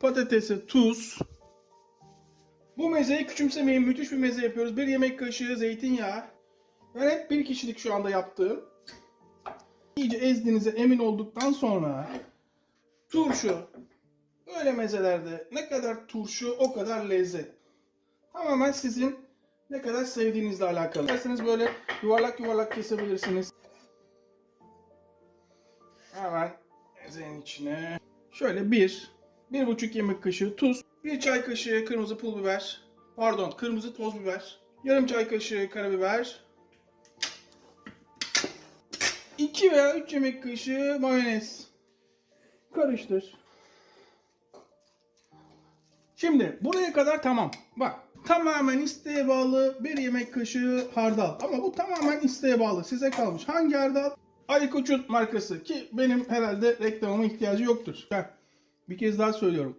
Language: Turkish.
patatese tuz. Bu mezeyi küçümsemeyin. Müthiş bir meze yapıyoruz. Bir yemek kaşığı zeytinyağı. Ben hep bir kişilik şu anda yaptığım. İyice ezdiğinize emin olduktan sonra turşu. Böyle mezelerde ne kadar turşu o kadar lezzet. Tamamen sizin ne kadar sevdiğinizle alakalı. İsterseniz böyle yuvarlak yuvarlak kesebilirsiniz. Hemen mezenin içine şöyle bir, bir buçuk yemek kaşığı tuz, bir çay kaşığı kırmızı pul biber, pardon kırmızı toz biber, yarım çay kaşığı karabiber, 2 veya 3 yemek kaşığı mayonez. Karıştır. Şimdi buraya kadar tamam. Bak tamamen isteğe bağlı bir yemek kaşığı hardal. Ama bu tamamen isteğe bağlı. Size kalmış. Hangi hardal? Ali Koç'un markası ki benim herhalde reklamama ihtiyacı yoktur. Bak, bir kez daha söylüyorum.